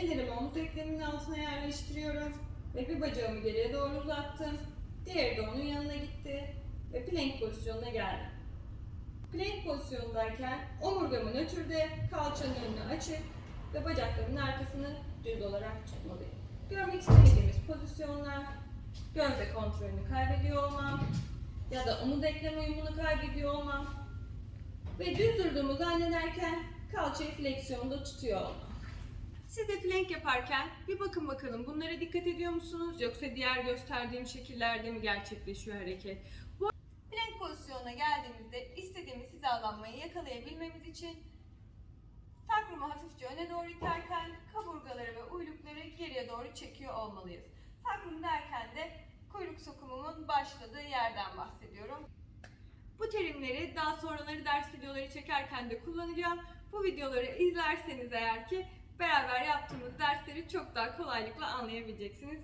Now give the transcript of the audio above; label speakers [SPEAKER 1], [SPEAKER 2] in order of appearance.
[SPEAKER 1] Ellerimi omuz eklemimin altına yerleştiriyorum ve bir bacağımı geriye doğru uzattım. Diğeri de onun yanına gitti ve plank pozisyonuna geldim. Plank pozisyonundayken omurgamın nötrde, kalçanın önünü açık ve bacaklarımın arkasını düz olarak tutmalıyım. Görmek istemediğimiz pozisyonlar, gövde kontrolünü kaybediyor olmam ya da omuz eklem uyumunu kaybediyor olmam ve düz durduğumu zannederken kalçayı fleksiyonda tutuyor olmam. Siz de yaparken bir bakın bakalım bunlara dikkat ediyor musunuz yoksa diğer gösterdiğim şekillerde mi gerçekleşiyor hareket? Bu plank pozisyonuna geldiğimizde istediğimiz hizalanmayı yakalayabilmemiz için sakrumu hafifçe öne doğru iterken kaburgaları ve uylukları geriye doğru çekiyor olmalıyız. Sakrum derken de kuyruk sokumumun başladığı yerden bahsediyorum. Bu terimleri daha sonraları ders videoları çekerken de kullanacağım. Bu videoları izlerseniz eğer ki beraber yaptığımız dersleri çok daha kolaylıkla anlayabileceksiniz.